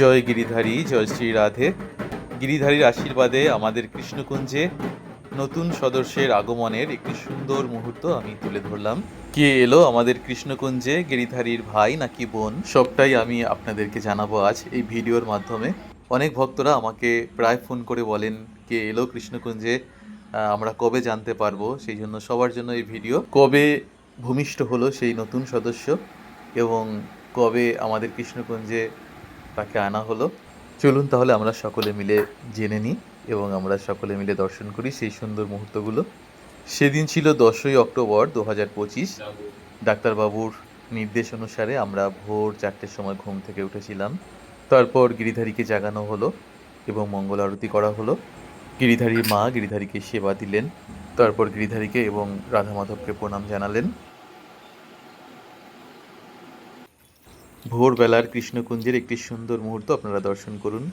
জয় গিরিধারী, জয় শ্রী রাধে। গিরিধারীর আশীর্বাদে আমাদের কৃষ্ণকুঞ্জে নতুন সদস্যের আগমনের একটি সুন্দর মুহূর্ত আমি তুলে ধরলাম। কে এলো আমাদের কৃষ্ণকুঞ্জে? গিরিধারীর ভাই নাকি বোন? সবটাই আমি আপনাদেরকে জানাব আজ এই ভিডিওর মাধ্যমে। অনেক ভক্তরা আমাকে প্রায় ফোন করে বলেন, কে এলো কৃষ্ণকুঞ্জে? আমরা কবে জানতে পারব? সেই জন্য সবার জন্য এই ভিডিও। কবে ভূমিষ্ঠ হলো সেই নতুন সদস্য এবং কবে আমাদের কৃষ্ণকুঞ্জে তাকে আনা হলো। চলুন তাহলে আমরা সকলে মিলে জেনে নিই এবং আমরা সকলে মিলে দর্শন করি সেই সুন্দর মুহূর্তগুলো। সেদিন ছিল দশই অক্টোবর দু হাজার পঁচিশ। ডাক্তারবাবুর নির্দেশ অনুসারে আমরা ভোর চারটের সময় ঘুম থেকে উঠেছিলাম। তারপর গিরিধারীকে জাগানো হলো এবং মঙ্গল আরতি করা হলো। গিরিধারীর মা গিরিধারীকে সেবা দিলেন। তারপর গিরিধারীকে এবং রাধা মাধবকে প্রণাম জানালেন। ভোরবেলার কৃষ্ণকুঞ্জের একটি সুন্দর মুহূর্ত আপনারা দর্শন করুন।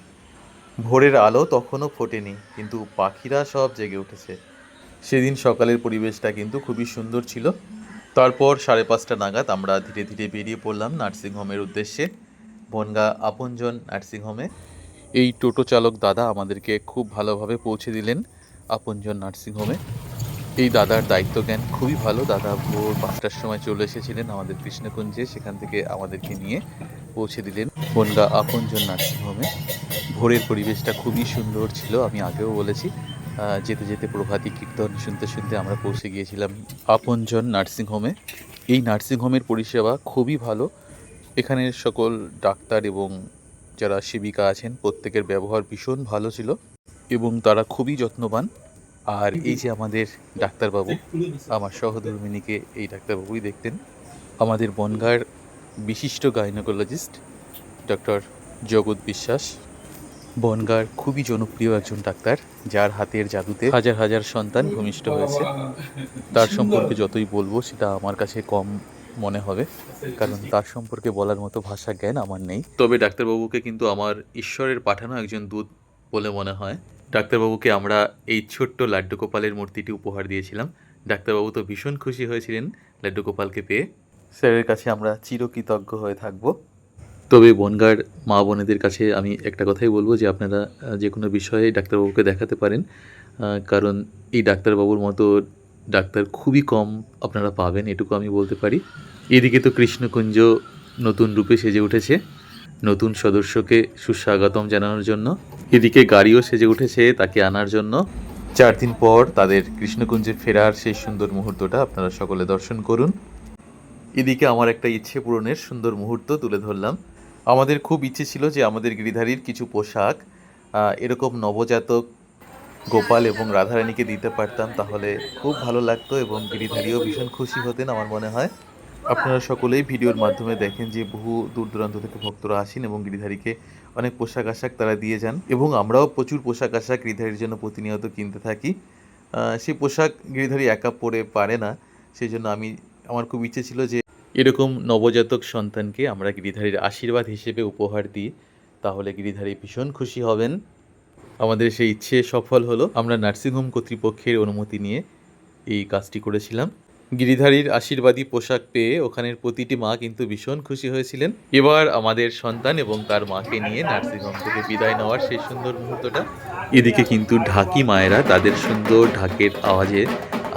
ভোরের আলো তখনও ফোটেনি, কিন্তু পাখিরা সব জেগে উঠেছে। সেদিন সকালের পরিবেশটা কিন্তু খুবই সুন্দর ছিল। তারপর সাড়ে পাঁচটা নাগাদ আমরা ধীরে ধীরে বেরিয়ে পড়লাম নার্সিংহোমের উদ্দেশ্যে। বনগা আপনজন নার্সিংহোমে। এই টোটো চালক দাদা আমাদেরকে খুব ভালোভাবে পৌঁছে দিলেন আপনজন নার্সিংহোমে। এই দাদার দায়িত্ব জ্ঞান খুবই ভালো। দাদা ভোর পাঁচটার সময় চলে এসেছিলেন আমাদের কৃষ্ণকুঞ্জে। সেখান থেকে আমাদেরকে নিয়ে পৌঁছে দিলেন বনগা আপনজন নার্সিংহোমে। ভোরের পরিবেশটা খুবই সুন্দর ছিল, আমি আগেও বলেছি। যেতে যেতে প্রভাতী কীর্তন শুনতে শুনতে আমরা পৌঁছে গিয়েছিলাম আপনজন নার্সিংহোমে। এই নার্সিংহোমের পরিষেবা খুবই ভালো। এখানের সকল ডাক্তার এবং যারা সেবিকা আছেন, প্রত্যেকের ব্যবহার ভীষণ ভালো ছিল এবং তারা খুবই যত্নবান। আর এই যে আমাদের ডাক্তারবাবু, আমার সহধর্মিনীকে এই ডাক্তারবাবুই দেখতেন, আমাদের বনগাঁর বিশিষ্ট গাইনোকোলজিস্ট, ডক্টর জগৎ বিশ্বাস, বনগাঁর খুবই জনপ্রিয় একজন ডাক্তার, যার হাতের জাদুতে হাজার হাজার সন্তান ভূমিষ্ঠ হয়েছে। তার সম্পর্কে যতই বলব, সেটা আমার কাছে কম মনে হবে, কারণ তার সম্পর্কে বলার মতো ভাষা জ্ঞান আমার নেই। তবে ডাক্তারবাবুকে কিন্তু আমার ঈশ্বরের পাঠানো একজন দূত বলে মনে হয়। ডাক্তারবাবুকে আমরা এই ছোট্ট লাড্ডু গোপালের মূর্তিটি উপহার দিয়েছিলাম। ডাক্তারবাবু তো ভীষণ খুশি হয়েছিলেন লাড্ডু গোপালকে পেয়ে। স্যারের কাছে আমরা চিরকৃতজ্ঞ হয়ে থাকব। তবে বনগার মা বোনেদের কাছে আমি একটা কথাই বলব যে আপনারা যে কোনো বিষয়ে ডাক্তারবাবুকে দেখাতে পারেন কারণ এই ডাক্তারবাবুর মতো ডাক্তার খুবই কম আপনারা পাবেন, এটুকু আমি বলতে পারি। এদিকে তো কৃষ্ণকুঞ্জ নতুন রূপে সেজে উঠেছে। নতুন সদস্যকে সুস্বাগতম জানানোর জন্য। এদিকে গাড়িও সেজে উঠেছে তাকে আনার জন্য। চার দিন পর তাদের কৃষ্ণকুঞ্জে ফেরার সেই সুন্দর মুহূর্তটা আপনারা সকলে দর্শন করুন। এদিকে আমার একটা ইচ্ছে পূরণের সুন্দর মুহূর্ত তুলে ধরলাম। আমাদের খুব ইচ্ছে ছিল যে আমাদের গিরিধারীর কিছু পোশাক এরকম নবজাতক গোপাল এবং রাধারানীকে দিতে পারতাম, তাহলে খুব ভালো লাগতো এবং গিরিধারীও ভীষণ খুশি হতেন আমার মনে হয়। আপনারা সকলেই ভিডিওর মাধ্যমে দেখেন যে বহু দূর দূরান্ত থেকে ভক্তরা আসেন এবং গিরিধারীকে অনেক পোশাক আশাক তারা দিয়ে যান। এবং আমরাও প্রচুর পোশাক আশাক গিরিধারীর জন্য প্রতিনিয়ত কিনতে থাকি। সেই পোশাক গিরিধারী একা পরে পারে না সেই জন্য আমি, আমার খুব ইচ্ছে ছিল যে এরকম নবজাতক সন্তানকে আমরা গিরিধারীর আশীর্বাদ হিসেবে উপহার দিই, তাহলে গিরিধারী ভীষণ খুশি হবেন। আমাদের সেই ইচ্ছে সফল হলো। আমরা নার্সিংহোম কর্তৃপক্ষের অনুমতি নিয়ে এই কাজটি করেছিলাম। গিরিধারীর আশীর্বাদী পোশাক পেয়ে ওখানের প্রতিটি মা কিন্তু ভীষণ খুশি হয়েছিলেন। এবার আমাদের সন্তান এবং তার মাকে নিয়ে নার্সিংহোম থেকে বিদায় নেওয়ার সেই সুন্দর মুহূর্তটা। এদিকে কিন্তু ঢাকি মায়েরা তাদের সুন্দর ঢাকের আওয়াজে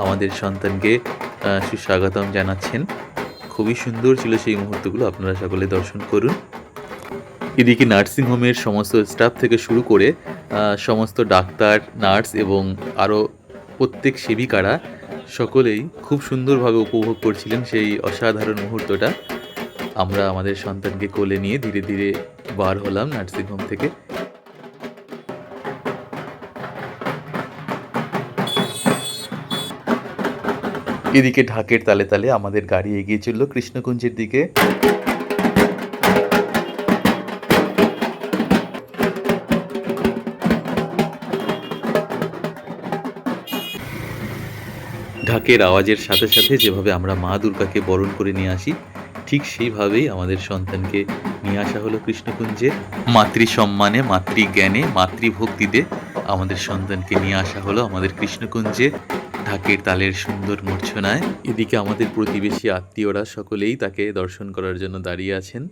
আমাদের সন্তানকে সুস্বাগতম জানাচ্ছেন। খুবই সুন্দর ছিল সেই মুহূর্তগুলো, আপনারা সকলে দর্শন করুন। এদিকে নার্সিংহোমের সমস্ত স্টাফ থেকে শুরু করে সমস্ত ডাক্তার, নার্স এবং আরও প্রত্যেক সেবিকারা সকলেই খুব সুন্দরভাবে উপভোগ করছিলেন সেই অসাধারণ মুহূর্তটা। আমরা আমাদের সন্তানকে কোলে নিয়ে ধীরে ধীরে বার হলাম নার্সিংহোম থেকে। এদিকে ঢাকের তালে তালে আমাদের গাড়ি এগিয়ে চলল কৃষ্ণকুঞ্জের দিকে। ঢাকের আওয়াজের সাথে সাথে যেভাবে আমরা মা দুর্গাকে বরণ করে নিয়ে আসি, ঠিক সেইভাবেই আমাদের সন্তানকে নিয়ে আসা হলো কৃষ্ণকুঞ্জে। মাতৃ সম্মানে মাতৃজ্ঞানে, মাতৃভক্তিতে আমাদের সন্তানকে নিয়ে আসা হলো আমাদের কৃষ্ণকুঞ্জে ঢাকের তালের সুন্দর মূর্ছনায়। এদিকে আমাদের প্রতিবেশী আত্মীয়রা সকলেই তাকে দর্শন করার জন্য দাঁড়িয়ে আছেন।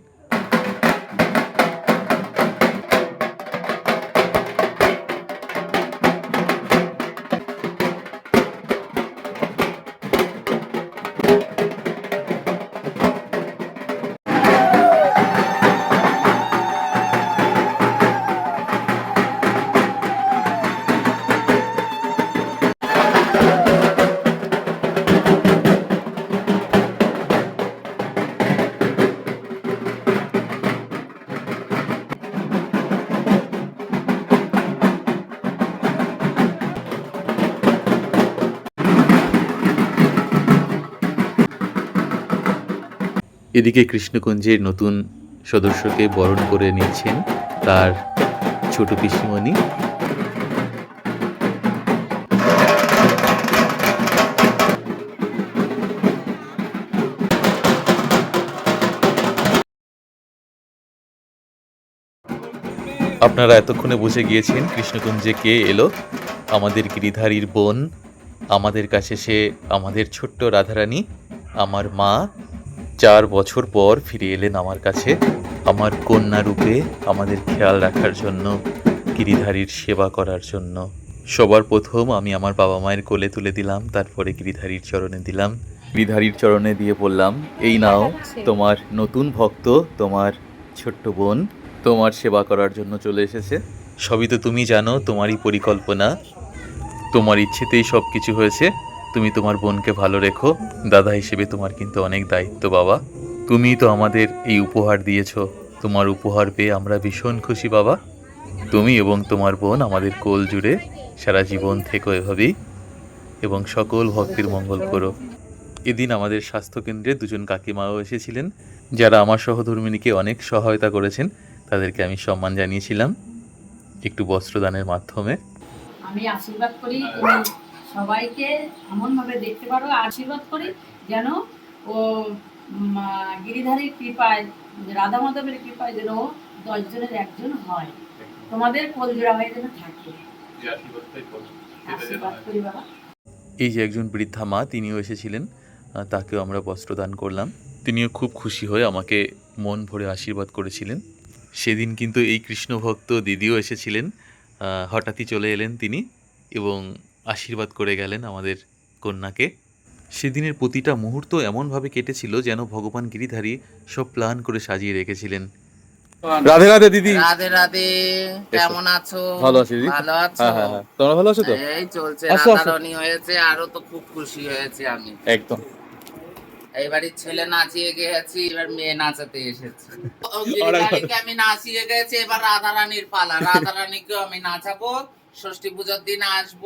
এদিকে কৃষ্ণকুঞ্জের নতুন সদস্যকে বরণ করে নিচ্ছেন তার ছোট পিসিমণি। আপনারা এতক্ষণে বুঝে গিয়েছেন কৃষ্ণকুঞ্জে কে এলো, আমাদের গিরিধারীর বোন, আমাদের কাছে সে আমাদের ছোট্ট রাধারানী, আমার মা চার বছর পর ফিরে এলেন আমার কাছে। আমার কন্যা রূপে আমাদের খেয়াল রাখার জন্য, গিরিধারীর সেবা করার জন্য। সবার প্রথম আমি আমার বাবা মায়ের কোলে তুলে দিলাম, তারপরে গিরিধারীর চরণে দিলাম। গিরিধারীর চরণে দিয়ে বললাম, এই নাও, তোমার নতুন ভক্ত, তোমার ছোট্ট বোন, তোমার সেবা করার জন্য চলে এসেছে। সবই তো তুমি জানো, তোমারই পরিকল্পনা। তোমার ইচ্ছেতেই সব কিছু হয়েছে। তুমি তোমার বোনকে ভালো রেখো। দাদা হিসেবে তোমার কিন্তু অনেক দায়িত্ব, বাবা। তুমি তো আমাদের এই উপহার দিয়েছ। তোমার উপহার পেয়ে আমরা ভীষণ খুশি, বাবা। তুমি এবং তোমার বোন আমাদের কোল জুড়ে সারা জীবন থেকো এভাবেই। এবং সকল ভক্তির মঙ্গল করো। এদিন আমাদের স্বাস্থ্যকেন্দ্রে দুজন কাকিমাও এসেছিলেন, যারা আমার সহধর্মিনীকে অনেক সহায়তা করেছেন। তাদেরকে আমি সম্মান জানিয়েছিলাম। একটু বস্ত্রদানের মাধ্যমে। আমি আশীর্বাদ করি সবাইকে এমনভাবে দেখতে পারো আশীর্বাদ করি যেন ও গিরিধারীর কৃপায় রাধা মাধবের কৃপায় যেন ও দশজনের একজন হয়। তোমাদের কোলজোড়া হয়ে যেন থাকে। আশীর্বাদ করি বাবা। এই যে একজন বৃদ্ধা মা তিনিও এসেছিলেন তাকেও আমরা বস্ত্রদান করলাম। তিনিও খুব খুশি হয়ে আমাকে মন ভরে আশীর্বাদ করেছিলেন। সেদিন কিন্তু এই কৃষ্ণভক্ত দিদিও এসেছিলেন হঠাৎই চলে এলেন তিনি এবং আশীর্বাদ করে গেলেন আমাদের কন্যাকে। সেদিনের প্রতিটা মুহূর্ত এমনভাবে কেটেছিল যেন ভগবান গিরিধারী সব প্ল্যান করে সাজিয়ে রেখেছিলেন। রাধে রাধে দিদি। রাধে রাধে। কেমন আছো? ভালো আছি দিদি। ভালো আছো? হ্যাঁ হ্যাঁ হ্যাঁ। তোমরা ভালো আছো তো? এই চলছে। রাধারণী হয়েছে আরও তো খুব খুশি হয়েছে আমি। একদম। এইবারই ছেলে নাচিয়ে গেছি এবার মেয়ে নাচাতে এসেছে। আমি নাচিয়ে গেছি এবার রাধারানীর পালা। রাধারানীকেও আমি নাচাবো ষষ্ঠী পূজার দিন আসব।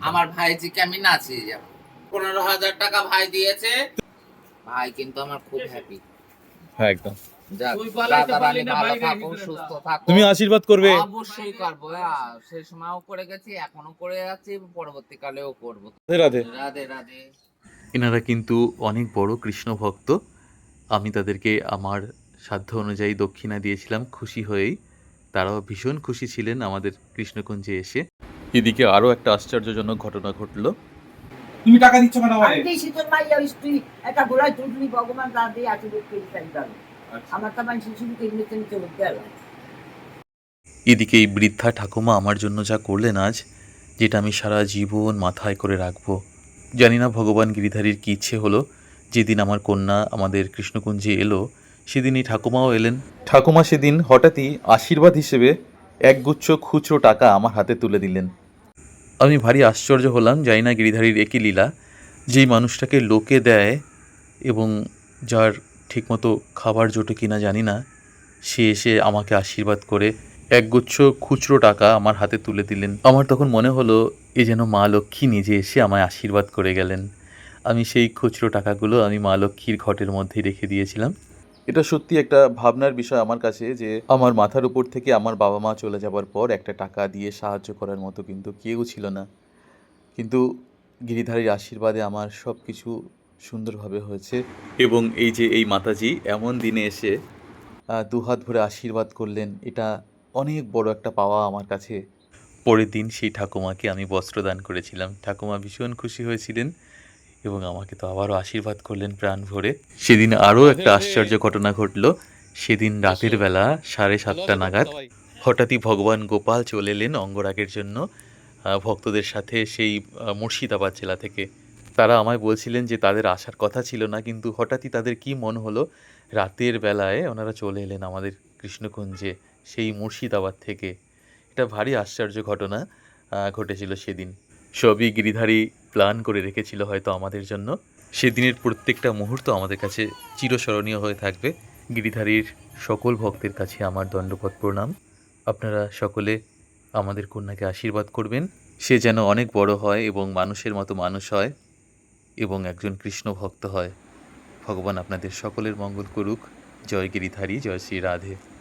আমার ভাইজিকে আমি নাচিয়ে যাব। পনেরো হাজার টাকা ভাই দিয়েছে। ভাই কিন্তু আমার খুব হ্যাপি হ্যাঁ একদম। তুমি আশীর্বাদ করবে। অবশ্যই করব হ্যাঁ সেই সময়ও করে গেছি এখনও করে যাচ্ছি পরবর্তীকালেও করব। রাধে রাধে। এনারা কিন্তু অনেক বড় কৃষ্ণ ভক্ত। আমি তাদেরকে আমার সাধ্য অনুযায়ী দক্ষিণা দিয়েছিলাম খুশি হয়েই। তারাও ভীষণ খুশি ছিলেন আমাদের কৃষ্ণকুঞ্জে এসে। এদিকে আরও একটা আশ্চর্যজনক ঘটনা ঘটলো। তুমি টাকা দিচ্ছ কেন আমারে আমি শীতল মাইয়া স্ত্রী। একটা ভগবান দিয়ে পারবে আমার তো চলে গেল এদিকে এই বৃদ্ধা ঠাকুমা আমার জন্য যা করলেন আজ যেটা আমি সারা জীবন মাথায় করে রাখব। জানি না ভগবান গিরিধারীর কী ইচ্ছে হলো। যেদিন আমার কন্যা আমাদের কৃষ্ণকুঞ্জে এলো সেদিনই ঠাকুমাও এলেন। ঠাকুমা সেদিন হঠাৎই আশীর্বাদ হিসেবে একগুচ্ছ খুচরো টাকা আমার হাতে তুলে দিলেন। আমি ভারী আশ্চর্য হলাম জানি না গিরিধারীর একই লীলা যেই মানুষটাকে লোকে দেয় এবং যার ঠিকমতো খাবার জোটে কিনা জানি না সে এসে আমাকে আশীর্বাদ করে একগুচ্ছ খুচরো টাকা আমার হাতে তুলে দিলেন। আমার তখন মনে হলো এ যেন মা লক্ষ্মী নিজে এসে আমায় আশীর্বাদ করে গেলেন। আমি সেই খুচরো টাকাগুলো আমি মা লক্ষ্মীর ঘটের মধ্যেই রেখে দিয়েছিলাম। এটা সত্যি একটা ভাবনার বিষয় আমার কাছে যে আমার মাথার উপর থেকে আমার বাবা মা চলে যাবার পর একটা টাকা দিয়ে সাহায্য করার মতো কিন্তু কেউ ছিল না। কিন্তু গিরিধারীর আশীর্বাদে আমার সব কিছু সুন্দরভাবে হয়েছে এবং এই যে এই মাতাজি এমন দিনে এসে দুহাত ভরে আশীর্বাদ করলেন, এটা অনেক বড় একটা পাওয়া আমার কাছে। পরের দিন সেই ঠাকুমাকে আমি বস্ত্রদান করেছিলাম। ঠাকুমা ভীষণ খুশি হয়েছিলেন। এবং আমাকে তো আবারও আশীর্বাদ করলেন প্রাণ ভরে। সেদিন আরও একটা আশ্চর্য ঘটনা ঘটলো। সেদিন রাতের বেলা সাড়ে সাতটা নাগাদ হঠাৎই ভগবান গোপাল চলে এলেন অঙ্গরাগের জন্য। ভক্তদের সাথে সেই মুর্শিদাবাদ জেলা থেকে। তারা আমায় বলছিলেন যে তাদের আসার কথা ছিল না কিন্তু হঠাৎই তাদের কি মন হলো? রাতের বেলায় ওনারা চলে এলেন আমাদের কৃষ্ণকুঞ্জে সেই মুর্শিদাবাদ থেকে। এটা ভারী আশ্চর্য ঘটনা ঘটেছিল সেদিন। সবই গিরিধারী প্ল্যান করে রেখেছিল হয়তো আমাদের জন্য। সেদিনের প্রত্যেকটা মুহূর্ত আমাদের কাছে চিরস্মরণীয় হয়ে থাকবে। গিরিধারীর সকল ভক্তের কাছে আমার দণ্ডপথ প্রণাম। আপনারা সকলে আমাদের কন্যাকে আশীর্বাদ করবেন। সে যেন অনেক বড় হয় এবং মানুষের মতো মানুষ হয় এবং একজন কৃষ্ণ ভক্ত হয়। ভগবান আপনাদের সকলের মঙ্গল করুক। জয় গিরিধারী, জয় শ্রী রাধে।